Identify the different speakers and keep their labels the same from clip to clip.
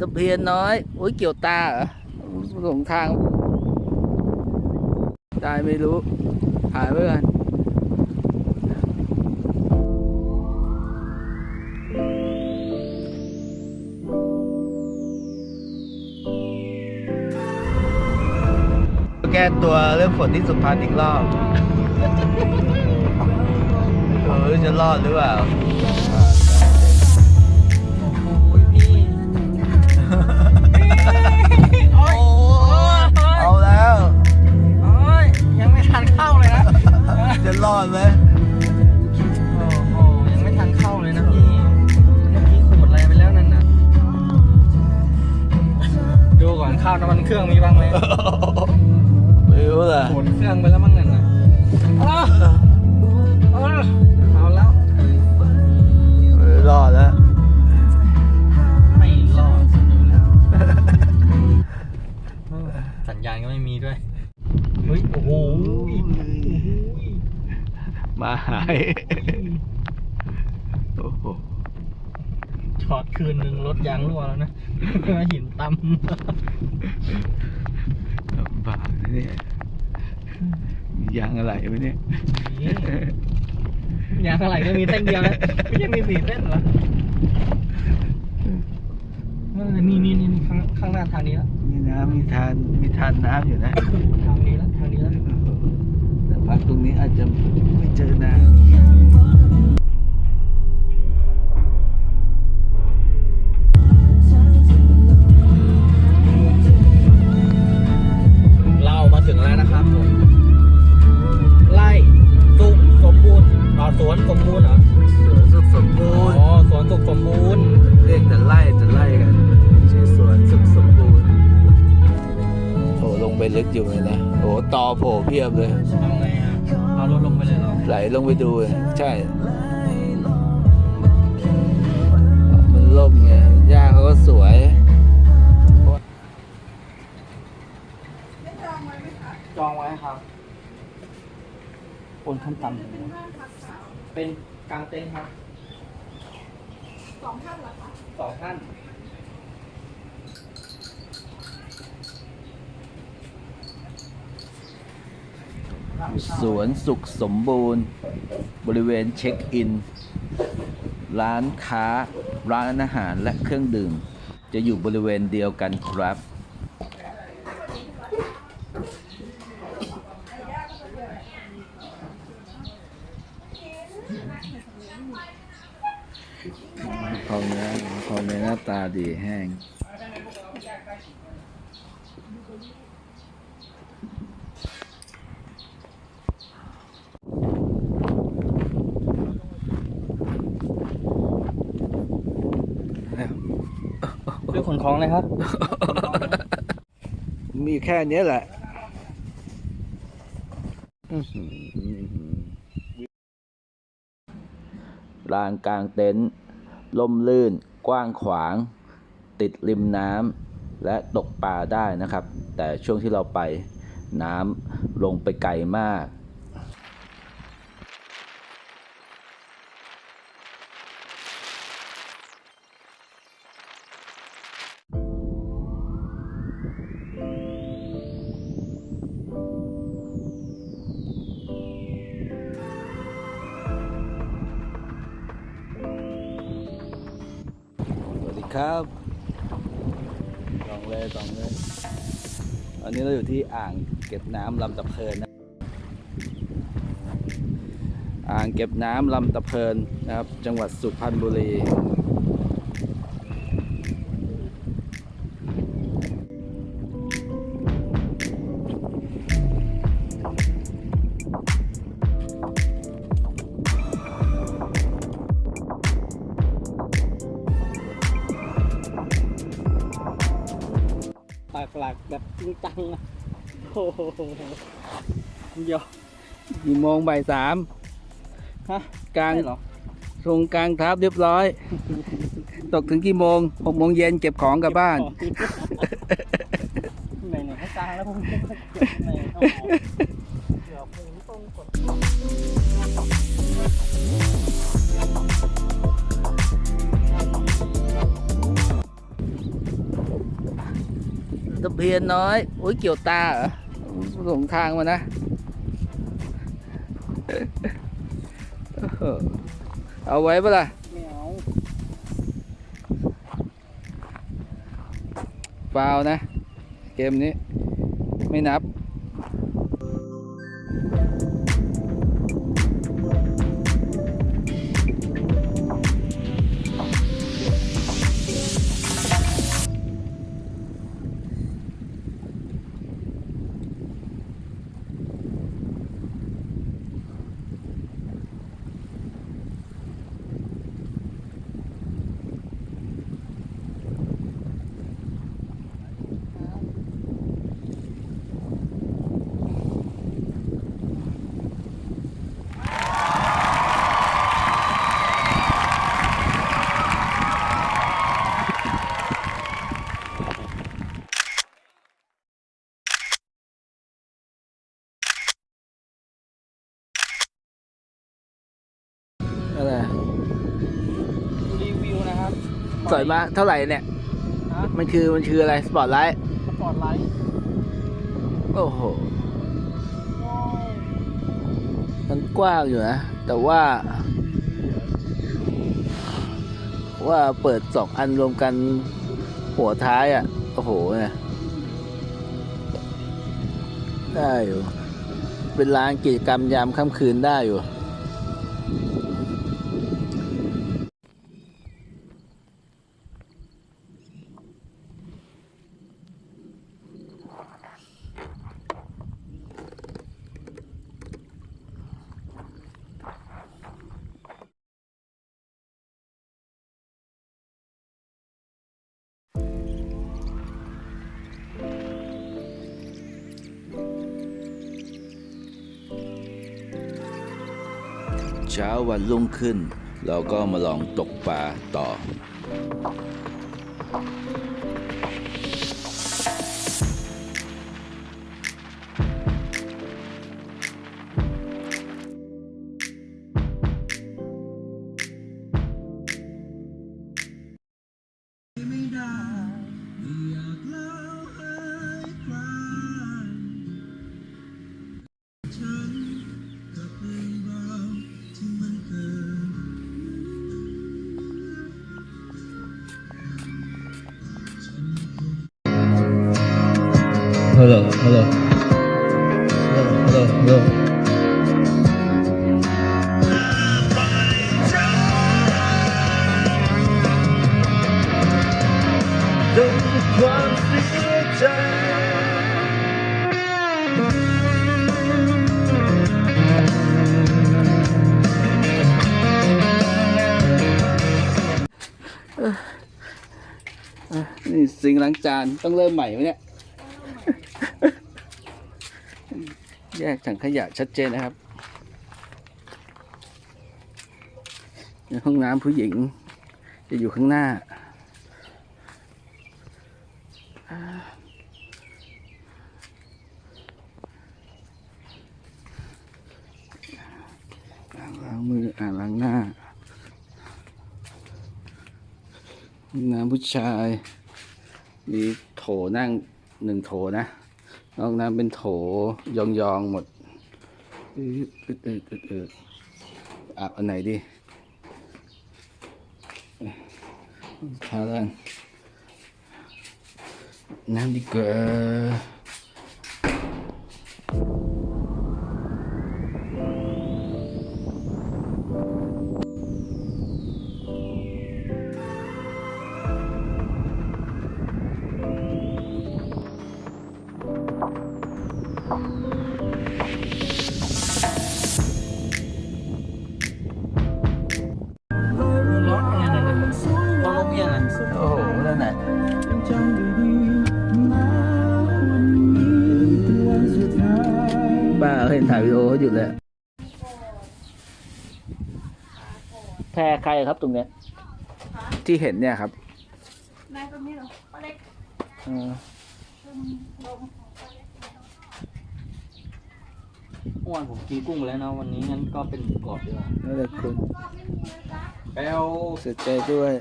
Speaker 1: ตะเพียนน้อย โอ้ยเกี่ยวตาเหรอหลงทางได้ไม่รู้ หายไปกันแก้ตัวเรื่องฝนที่สุพรรณอีกรอบเออจะรอดหรือเปล่า
Speaker 2: ทันเข้าเลยนะ
Speaker 1: จะรอดไหม
Speaker 2: โอ้โหยังไม่ทันเข้าเลยนะพี่เมื่อกี้ขูดอะไรไปแล้วนั่นน่ะดูก่อนข้าวน้ำมันเครื่องมีบ้างไหม
Speaker 1: ไม่รู้ล่ะ
Speaker 2: ขูดเครื่องไปแล้วมั้งนั่นน่ะอ้าวอ้าวเอาแล้ว
Speaker 1: ไม่รอดแล้ว
Speaker 2: ไม่รอดดูแล้วเออสัญญาณก็ไม่มีด้วย เฮ้ยโอ้โห
Speaker 1: มาหายโอ้โห
Speaker 2: จอดคืนหนึ่งรถยางรั่วแล้วนะหินต
Speaker 1: ลำบากนะเนี่ยมียางอะไรไหมเนี่ยำ
Speaker 2: นี่ยางอะไรก็มีเส้นเดียวนะไม่ใช่มีสี่เส้นเหรอ เออนี่นี่นี่ข้างข้างหน้าทางนี้แล้ว
Speaker 1: มีน้ำมีทานมีทานน้ำอยู่นะ
Speaker 2: ทางนี้แล้วทางนี้แล้ว
Speaker 1: แต่พักตรงนี้อาจจะไม่เจอน้
Speaker 2: เต
Speaker 1: อโผล่เพียบเลย
Speaker 2: เอาไงอะเอารถลงไปเลยเหรอ
Speaker 1: ไหลลงไปดูเลยใช่ มันล่มไงหญ้าเขาก็สวย
Speaker 2: จองไว้ครับคนขั้นต่ำเป็นกลางเต็นท์ครับ
Speaker 3: สองท่านเหรอคะ
Speaker 2: สองท่าน
Speaker 1: สวนสุขสมบูรณ์ บริเวณเช็คอิน ร้านค้า ร้านอาหารและเครื่องดื่ม จะอยู่บริเวณเดียวกันครับเขาเนื้อเขาเนื้อหน้าตาดีแห้ง
Speaker 2: เรื่องขนของเลยครับ
Speaker 1: มีแค่เนี้ยแหละอื้อหือลานกลางเต็นท์ล่มลื่น กว้างขวาง ติดริมน้ำและตกปลาได้นะครับ แต่ช่วงที่เราไปน้ำลงไปไกลมาก ครับลองเลยลองเลยอันนี้เราอยู่ที่อ่างเก็บน้ำลำตะเพินนะอ่างเก็บน้ำลำตะเพินนะครับ จังหวัดสุพรรณบุรีา
Speaker 2: กหลักแบบจริงจังนะโอ้โหเดี๋ยว
Speaker 1: กี่โมงบ่ายสาม
Speaker 2: ฮะ
Speaker 1: กลาง
Speaker 2: ใช่เหรอ
Speaker 1: ทรงกลางทับเรียบร้อย ตกถึงกี่โมงหกโมงเย็นเก็บของกลับบ้าน
Speaker 2: ไหนไหนให้กลางแล้วผมไหนโอ้โหเเพี
Speaker 1: ยนน้อยโอ้ยเกี่ยวตาเหรอหลงทางมานะเออเอาไว้ปะล่ะ
Speaker 2: ไม่เอา
Speaker 1: ฟาวนะ เกมนี้ ไม่นับ อะไร
Speaker 2: รีวิวนะครับ
Speaker 1: สวยมากเท่าไหร่เนี่ย
Speaker 2: ฮะ
Speaker 1: มันคือมันคืออะไรสปอร์ตไลท์
Speaker 2: สปอร์ตไลท์
Speaker 1: โอ้โหมันกว้างอยู่นะ แต่ว่า ว่าเปิดสองอันรวมกันหัวท้ายอะ โอ้โหเนี่ยได้อยู่ เป็นลานกิจกรรมยามค่ำคืนได้อยู่ เช้าวันรุ่งขึ้น เราก็มาลองตกปลาต่อ hello, hello, hello, hello, นี่สิ่งล้างจานต้องเริ่มใหม่ไหมเนี่ย แยกถังขยะชัดเจนนะครับในห้องน้ำผู้หญิง จะอยู่ข้างหน้า ล้างมืออ่างล้างหน้าห้องน้ำผู้ชาย มีโถนั่งหนึ่งโถนะ นอกน้ำเป็นโถยองๆหมดอืดอืดอืดอืดอาบอันไหนดีทาแล้วกันน้ำดีกว่า ห็นถ่ายวิดีโอเขาหยุดเลยแพรใครครับตรงเนี้ยที่เห็นเนี่ยครับ
Speaker 3: นายคนนี้เหรอป้าเล็ก
Speaker 1: เออ
Speaker 3: ลม
Speaker 2: เมื่อวานผมกินกุ้งไปแล้วนะวันนี้งั้นก็เป็นหมูกรอบดีกว่า
Speaker 1: แล้วแต่คุณ
Speaker 2: ไปเอา
Speaker 1: เสียใจด้วย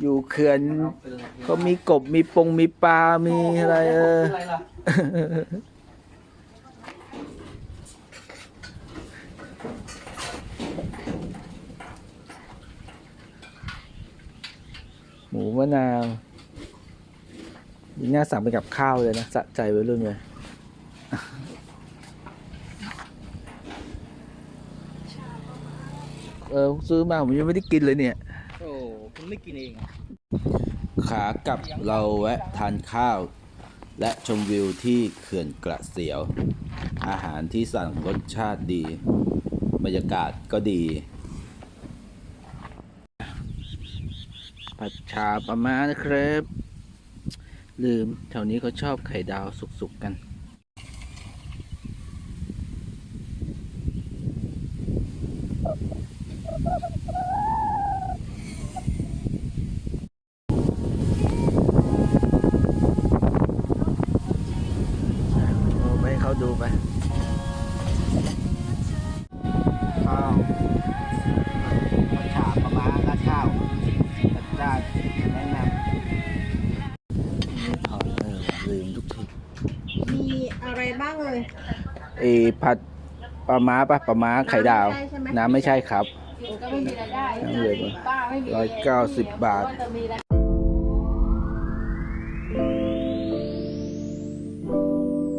Speaker 1: อยู่เขื่อนก็มีกบมีปงมีปลา มีอะไรเออ
Speaker 2: อะไรล่ะ
Speaker 1: หมูมะนาวนี่น่าสั่งไปกับข้าวเลยนะสะใจไว้รุ่นเลยเออซื้อมาผมยังไม่ได้กินเลยเนี่ย
Speaker 2: โอ้คุณไม่กินเองอะ
Speaker 1: ขากลับเราแวะทานข้าว และชมวิวที่เขื่อนกระเสียว อาหารที่สั่งรสชาติดี บรรยากาศก็ดี ผัดชาปลาม้านะครับ ลืมแถวนี้เขาชอบไข่ดาวสุกๆกัน ออผัดปลาม้าปะปลาม้าไข่ดาว น้ำไม่ใช่ครับ
Speaker 3: ก็ไม่มีรายได้
Speaker 1: น้ำเหลือง
Speaker 3: ป้าไม่มี
Speaker 1: ร้อยเก้าสิบบาท
Speaker 3: ก็จะมีราย